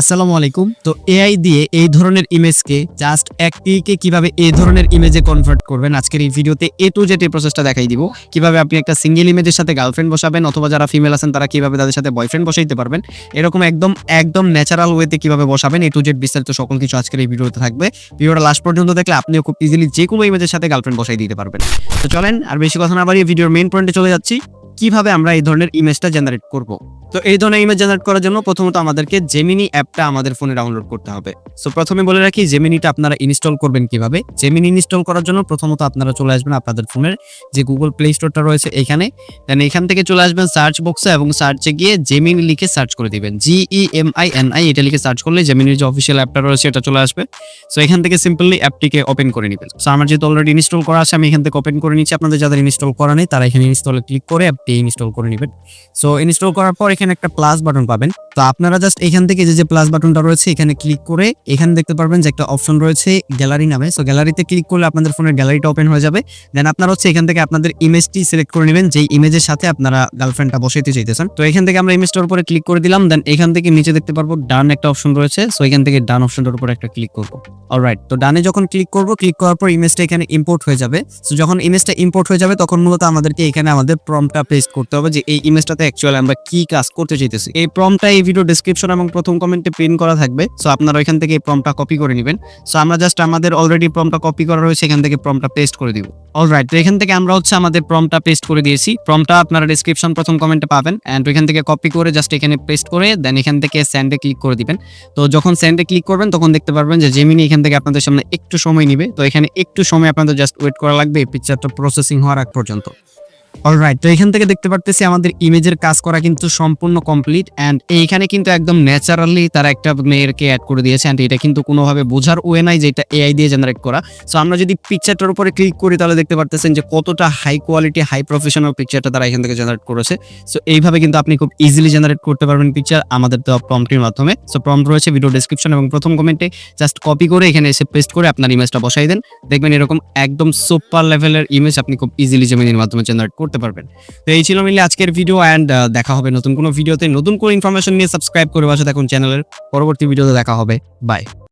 আসসালামু আলাইকুম। তো এআই দিয়ে এই ধরনের ইমেজকে জাস্ট এক ক্লিকে কীভাবে এই ধরনের ইমেজে কনভার্ট করবেন, আজকের এই ভিডিওতে এ টু জেড এই প্রসেসটা দেখাই দিব। কীভাবে আপনি একটা সিঙ্গেল ইমেজের সাথে গার্লফ্রেন্ড বসাবেন অথবা যারা ফিমেল আছেন তারা কীভাবে তাদের সাথে বয়ফ্রেন্ড বসাইতে পারবেন, এরকম একদম একদম ন্যাচারাল ওয়েতে কীভাবে বসাবেন এ টু জেড বিস্তারিত সকল কিছু আজকের এই ভিডিওতে থাকবে। ভিডিওটা লাস্ট পর্যন্ত দেখলে আপনিও খুব ইজিলি যে কোনো ইমেজের সাথে গার্লফ্রেন্ড বসাই দিতে পারবেন। তো চলেন, আর বেশি কথা না বাড়িয়ে ভিডিওর মেইন পয়েন্টে চলে যাচ্ছি। কীভাবে আমরা এই ধরনের ইমেজটা জেনারেট করব? তো এই ধরনের ইমেজ জেনারেট করার জন্য প্রথমত আমাদেরকে জেমিনি অ্যাপটা আমাদের ফোনে ডাউনলোড করতে হবে। সো প্রথমে বলে রাখি জেমিনিটা আপনারা ইনস্টল করবেন কীভাবে? জেমিনি ইনস্টল করার জন্য প্রথমত আপনারা চলে আসবেন আপনাদের ফোনের যে গুগল প্লে স্টোরটা রয়েছে এখানে। দেন এখান থেকে চলে আসবেন সার্চ বক্সে এবং সার্চে গিয়ে জেমিনি লিখে সার্চ করে দিবেন। G E M I N I এটা লিখে সার্চ করলে জেমিনির যে অফিসিয়াল অ্যাপটা রয়েছে এটা চলে আসবে। সো এখান থেকে সিম্পলি অ্যাপটিকে ওপেন করে নেবেন। সো আমার যেহেতু অলরেডি ইনস্টল করা আছে, আমি এখান থেকে ওপেন করে নিচ্ছি। আপনাদের যাদের ইনস্টল করা নেই, তারা এখানে ইনস্টলে ক্লিক করে অ্যাপটি ইনস্টল করে নেবেন। সো ইনস্টল করার পর এখানে একটা প্লাস বাটন পাবেন। তো আপনারা জাস্ট এখান থেকে যে যে প্লাস বাটনটা রয়েছে, এখানে ক্লিক করে এখানে দেখতে পারবেন যে, একটা অপশন রয়েছে গ্যালারি নামে। সো গ্যালারিতে ক্লিক করলে আপনাদের ফোনের গ্যালারিটা ওপেন হয়ে যাবে। দেন আপনারা হচ্ছে এখান থেকে আপনাদের ইমেজটি সিলেক্ট করে নেবেন, যেই ইমেজের সাথে আপনারা গার্লফ্রেন্ডটা বসাইতে চাইতেছেন। তো এখান থেকে আমরা ইমেজটার উপরে ক্লিক করে দিলাম দেন এখান থেকে নিচে দেখতে পারব ডান একটা অপশন রয়েছে। সো এখান থেকে ডান অপশনটার উপর একটা ক্লিক করব। অলরাইট তো ডানে যখন ক্লিক করব ক্লিক করার পর ইমেজটা এখানে ইম্পোর্ট হয়ে যাবে। সো যখন ইমেজটা ইম্পোর্ট হয়ে যাবে, তখন মূলত আমাদেরকে এখানে আমাদের প্রমটা পেস্ট করতে হবে যে, এই ইমেজটাতে অ্যাকচুয়ালি আমরা কি কাজ করতে চাইতেছি। এই প্রমটা এই ভিডিও ডেসক্রিপশন এবং প্রথম কমেন্টে প্রিন্ট করা থাকবে। সো আপনারা ওইখান থেকে এই প্রমটা কপি করে নেবেন। সো আমরা জাস্ট আমাদের অলরেডি প্রমটা কপি করা রয়েছে, এখান থেকে প্রমটা পেস্ট করে দিব। অলরাইট তো এখান থেকে আমরা হচ্ছে আমাদের প্রমটা পেস্ট করে দিয়েছি। প্রমটা আপনারা ডেসক্রিপশন প্রথম কমেন্টে পাবেন। অ্যান্ড ওইখান থেকে কপি করে জাস্ট এখানে পেস্ট করে দেন এখান থেকে স্যান্ডে ক্লিক করে দিবেন। তো যখন স্যান্ডে ক্লিক করবেন, তখন দেখতে পারবেন যে জেমিনি এখান থেকে আপনাদের সামনে একটু সময় নিবে। তো এখানে একটু সময় আপনাদের জাস্ট ওয়েট করা লাগবে এই পিকচারটা প্রসেসিং হওয়ার আগ পর্যন্ত। অলরাইট তো এখান থেকে দেখতে পারতেছি আমাদের ইমেজের কাজ করা কিন্তু সম্পূর্ণ কমপ্লিট অ্যান্ড এইখানে কিন্তু একদম ন্যাচারালি তারা একটা মেয়েরকে অ্যাড করে দিয়েছে অ্যান্ড এটা কিন্তু কোনোভাবে বোঝার ওয়ে নাই যে এটা এআই দিয়ে জেনারেট করা। সো আমরা যদি পিকচারটার উপরে ক্লিক করি তাহলে দেখতে পারতেছেন যে কতটা হাই কোয়ালিটি হাই প্রফেশনাল পিকচারটা তারা এখান থেকে জেনারেট করেছে। সো এইভাবে কিন্তু আপনি খুব ইজিলি জেনারেট করতে পারবেন পিকচার আমাদের দেওয়া প্রম্পটির মাধ্যমে। সো প্রম্পট রয়েছে ভিডিও ডেসক্রিপশন এবং প্রথম কমেন্টে জাস্ট কপি করে এখানে এসে পেস্ট করে আপনার ইমেজটা বসাই দেন। দেখবেন এরকম একদম সুপার লেভেলের ইমেজ আপনি খুব ইজিলি জেমিনির মাধ্যমে জেনারেট করতে পারবেন। তো এই ছিল মিলে আজকের ভিডিও অ্যান্ড দেখা হবে নতুন কোনো ভিডিওতে নতুন কোনো ইনফরমেশন নিয়ে সাবস্ক্রাইব করে বাসা দেখুন চ্যানেলের পরবর্তী ভিডিওতে দেখা হবে। বাই